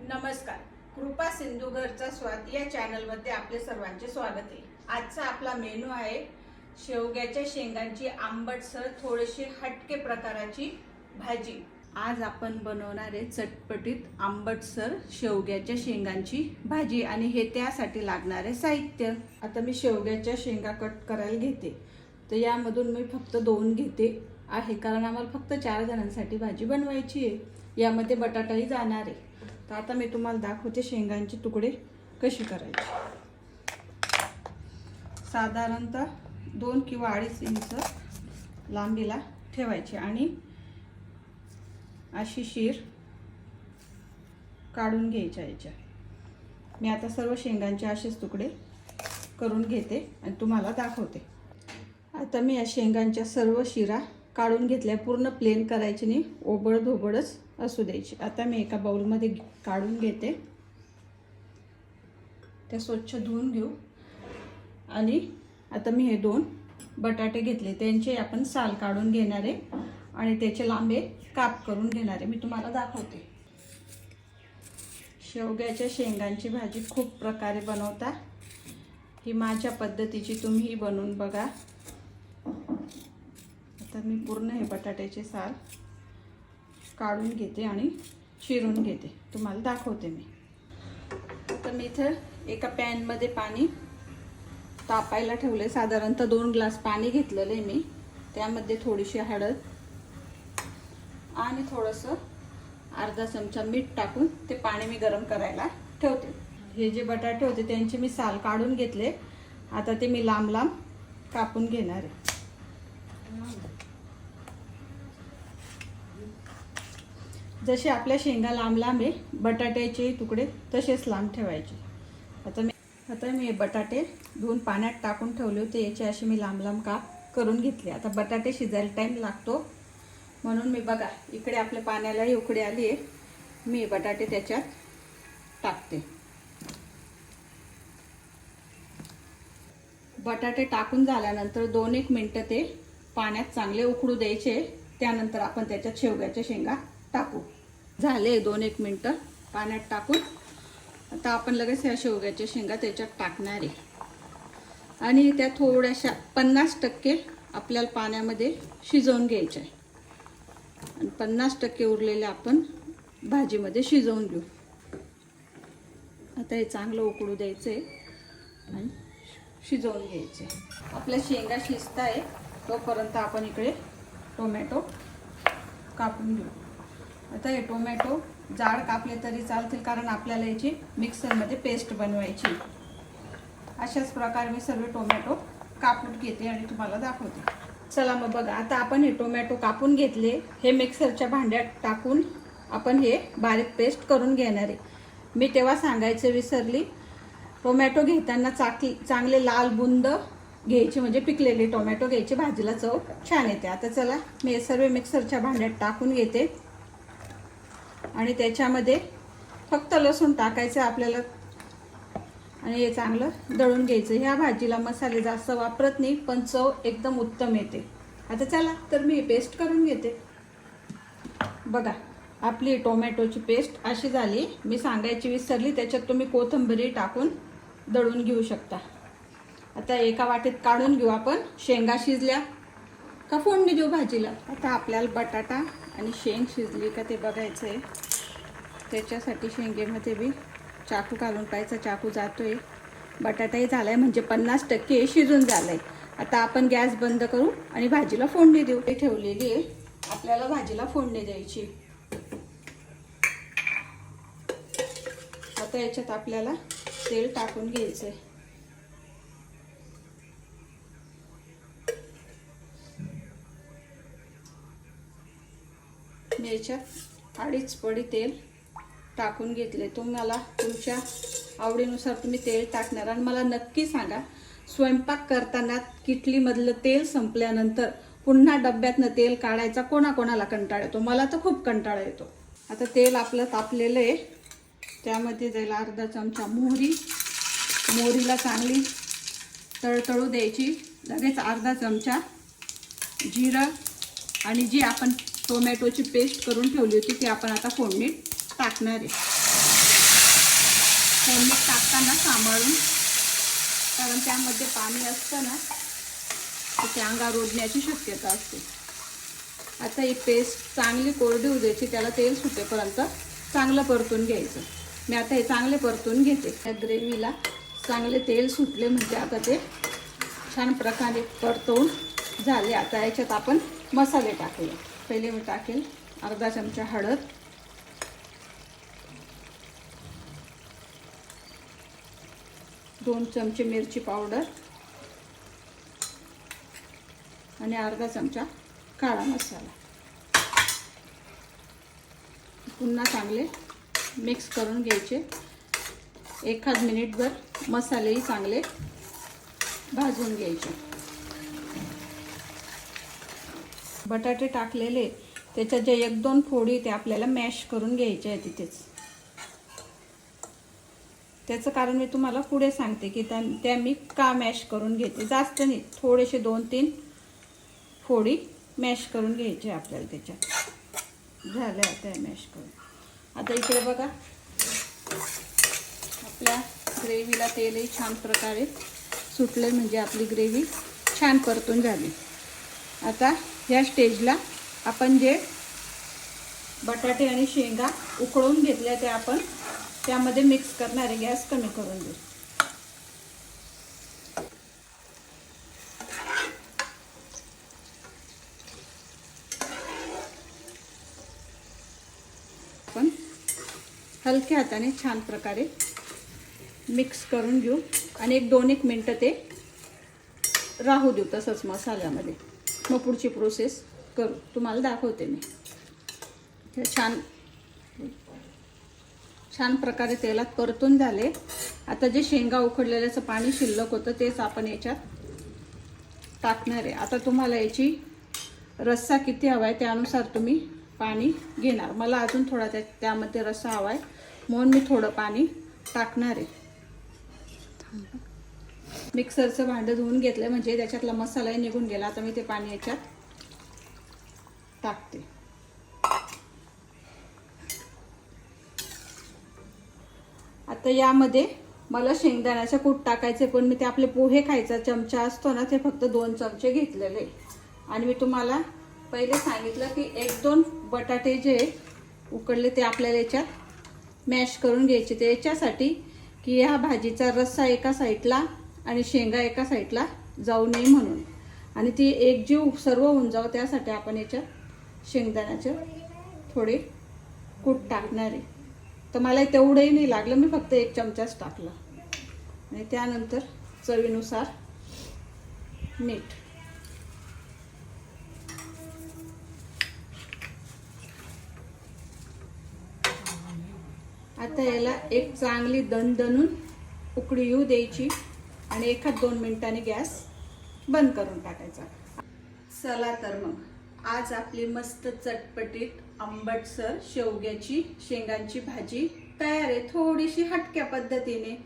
नमस्कार. कृपा सिंधू घरचा स्वाद या चॅनलमध्ये आपले सर्वांचे स्वागत आहे. आजचा आपला मेनू आहे शेवग्याच्या शेंगांची आंबटसर थोडीशी हटके प्रकाराची भाजी. आज आपण बनवणार आहे चटपटीत आंबटसर शेवग्याच्या शेंगांची भाजी आणि हे त्यासाठी लागणारे साहित्य. आता मी शेवग्याच्या शेंगा कट करायला घेते. तर यामधून मी फक्त दोन घेते आहे कारण आम्हाला फक्त चार जणांसाठी भाजी बनवायची आहे. यामध्ये बटाटाही जाणार आहे. तर आता मी तुम्हाला दाखवते शेंगांचे तुकडे कसे करायचे. साधारणतः दोन किंवा अडीच इंच लांबीला ठेवायचे आणि अशी शीर काढून घ्यायच्या याच्या. मी आता सर्व शेंगांचे असेच तुकडे करून घेते आणि तुम्हाला दाखवते. आता मी या शेंगांच्या सर्व शिरा काढून घेतल्या पूर्ण प्लेन करायची नाही ओबड धोबडच असू द्यायची. आता मी एका बाऊलमध्ये काढून घेते. त्या स्वच्छ धुवून घेऊ. आणि आता मी हे दोन बटाटे घेतले. त्यांचे आपण साल काढून घेणार आहे आणि त्याचे लांबे काप करून घेणार आहे. मी तुम्हाला दाखवते. शेवग्याच्या शेंगांची भाजी खूप प्रकारे बनवता. ही माझ्या पद्धतीची तुम्ही बनवून बघा. आता मी पूर्ण हे बटाट्याचे साल काढून घेते आणि चिरून घेते. तुम्हाला दाखवते मी. आता मी इथं एका पॅनमध्ये पाणी तापायला ठेवले साधारणतः दोन ग्लास पाणी घेतलेलं आहे मी. त्यामध्ये थोडीशी हळद आणि थोडंसं अर्धा चमचा मीठ टाकून ते पाणी मी गरम करायला ठेवते. हे जे बटाटे होते त्यांचे मी साल काढून घेतले. आता ते मी लांब लांब कापून घेणार आहे. जसे आपल्या शेंगा लांब लांब आहे बटाट्याचे तुकडे तसेच लांब ठेवायचे. आता मी आता मी बटाटे धुवून पाण्यात टाकून ठेवले होते याचे असे मी लांब लांब काप करून घेतले. आता बटाटे शिजायला टाईम लागतो. म्हणून मी बघा इकडे आपल्या पाण्यालाही उकडे आली आहे. मी बटाटे त्याच्यात टाकते. बटाटे टाकून झाल्यानंतर दोन एक मिनटं ते पाण्यात चांगले उकडू द्यायचे. त्यानंतर आपण त्याच्यात शेवग्याच्या शेंगा टाकू. झाले दोन एक मिनटं पाण्यात टाकून. आता आपण लगेच ह्या शेवग्याच्या शेंगा त्याच्यात टाकणार आहे. आणि त्या थोड्याशा पन्नास टक्के आपल्याला पाण्यामध्ये शिजवून घ्यायच्या आहे. आणि पन्नास टक्के उरलेल्या आपण भाजीमध्ये शिजवून घेऊ. आता हे चांगलं उकडू द्यायचं आहे आणि शिजवून घ्यायचे आपल्या शेंगा शिजत आहे तोपर्यंत आपण इकडे टोमॅटो कापून घेऊ. आता हे टोमॅटो जाड कापले तरी चालतील कारण आपल्याला याची मिक्सरमध्ये पेस्ट बनवायची. अशाच प्रकारे मी सर्व टोमॅटो कापून घेते आणि तुम्हाला दाखवते. चला मग बघा आता आपण हे टोमॅटो कापून घेतले. हे मिक्सरच्या भांड्यात टाकून आपण हे बारीक पेस्ट करून घेणार आहे. मी तेव्हा सांगायचं विसरली. टोमॅटो घेताना चाकी चांगले लाल बुंद घ्यायची म्हणजे पिकलेले टोमॅटो घ्यायची. भाजीला चव छान येते. आता चला मी हे सर्व मिक्सरच्या भांड्यात टाकून घेते. आणि त्याच्यामध्ये फक्त लसूण टाकायचं आपल्याला. आणि हे चांगलं दळून घ्यायचं. ह्या भाजीला मसाले जास्त वापरत नाही पण चव एकदम उत्तम येते. आता चला तर मी पेस्ट करून घेते. बघा आपली टोमॅटोची पेस्ट अशी झाली. मी सांगायची विसरली त्याच्यात तुम्ही कोथंबरी टाकून दळून घेऊ शकता. आता एका वाटेत काढून घेऊ आपण. शेंगा शिजल्या का फोडणी देऊ भाजीला? आता आपल्याला बटाटा आणि शेंग शिजली का ते बघायचं आहे त्याच्यासाठी शेंगेमध्ये बी चाकू घालून पाहायचा चाकू जातो आहे बटाटाही झाला आहे म्हणजे पन्नास टक्के शिजून झालंय. आता आपण गॅस बंद करू आणि भाजीला फोडणी देऊ. ते ठेवलेली आहे. आपल्याला भाजीला फोडणी द्यायची. आता याच्यात आपल्याला तेल टाकून घ्यायचं आहे मी याच्यात अडीच पडी तेल टाकून घेतले. तुम्हाला तुमच्या आवडीनुसार तुम्ही तेल टाकणार. आणि मला नक्की सांगा स्वयंपाक करताना किटलीमधलं तेल संपल्यानंतर पुन्हा डब्यातनं तेल काढायचा कोणाकोणाला कंटाळा येतो? मला तर खूप कंटाळा येतो. आता तेल आपलं तापलेलं आहे. त्यामध्ये जाईल अर्धा चमचा मोहरी. मोहरीला चांगली तळतळू द्यायची. लगेच अर्धा चमचा जिरं. आणि जी आपण टोमॅटोची पेस्ट करून ठेवली होती ती आपण आता फोडणीत टाकणार आहे. फोडणीत टाकताना सांभाळून कारण त्यामध्ये पाणी असतं ना तर ते अंगावर ओढण्याची शक्यता असते. आता ही पेस्ट चांगली कोरडी होऊ द्यायची त्याला तेल सुटेपर्यंत चांगलं परतून घ्यायचं. मी आता हे चांगले परतून घेते. त्या ग्रेव्हीला चांगले तेल सुटले म्हणजे आता ते छान प्रकारे परतवून झाले. आता याच्यात आपण मसाले टाकूया. पहिले मी टाकेल अर्धा चमचा हळद. दोन चमचे मिरची पावडर. आणि अर्धा चमचा काळा मसाला. पुन्हा चांगले मिक्स करून घ्यायचे. एखाद मिनिटभर मसालेही चांगले भाजून घ्यायचे. बटाटे टाकलेले त्याच्या जे एक दोन फोडी ते आपल्याला मॅश करून घ्यायचे आहे तिथेच. त्याचं कारण मी तुम्हाला पुढे सांगते की त्या त्या मी का मॅश करून घेते. जास्त नाही थोडेसे दोन तीन फोडी मॅश करून घ्यायचे आपल्याला त्याच्यात. झाल्या आता मॅश करून. आता इकडे बघा. आपल्या ग्रेव्हीला तेलही छान प्रकारे सुटले म्हणजे आपली ग्रेव्ही छान परतून झाली. आता या स्टेजला आपण जे बटाटे आणि शेंगा उकळून घेतल्या त्या आपण त्यामध्ये मिक्स करणारे गॅस कमी करून देऊ. आपण हलक्या हाताने छान प्रकारे मिक्स करून घेऊ. आणि एक दोन एक मिनटं ते राहू देऊ तसंच मसाल्यामध्ये. मग पुढची प्रोसेस करू. तुम्हाला दाखवते मी. छान. छान प्रकारे तेलात परतून झाले. आता जे शेंगा उकडलेल्याचं पाणी शिल्लक होतं तेच आपण याच्यात टाकणार आहे. आता तुम्हाला याची रस्सा किती हवा आहे त्यानुसार तुम्ही पाणी घेणार. मला अजून थोडा त्या त्यामध्ये रस्सा हवा आहे म्हणून मी थोडं पाणी टाकणार आहे. मिक्सरचं भांडं धुवून घेतलं म्हणजे त्याच्यातला मसालाही निघून गेला. आता मी ते पाणी याच्यात टाकते. आता यामध्ये मला शेंगदाण्याचं कूट टाकायचे पण मी ते आपले पोहे खायचा चमचा असतो ना ते फक्त दोन चमचे घेतलेले. आणि मी तुम्हाला पहिले सांगितलं की एक दोन बटाटे जे उकडले ते आपल्याला याच्यात मॅश करून घ्यायचे. ते याच्यासाठी की ह्या भाजीचा रस्सा एका साईडला आणि शेंगा एका साईडला जाऊ नये म्हणून. आणि ती एकजीव सर्व होऊन जावं त्यासाठी आपण याच्यात शेंगदाण्याचे थोडे कूट टाकणार आहे. तर मला तेवढंही नाही लागलं मी फक्त एक चमचाच टाकला. आणि त्यानंतर चवीनुसार मीठ. आता याला एक चांगली दणदणून उकडी येऊ द्यायची. आणि एखाद दोन मिनिटांनी गॅस बंद करून टाकायचा. चला तर मग आज आपली मस्त चटपटीत आंबटसर शेवग्याची शेंगांची भाजी तयार आहे थोडीशी हटक्या पद्धतीने.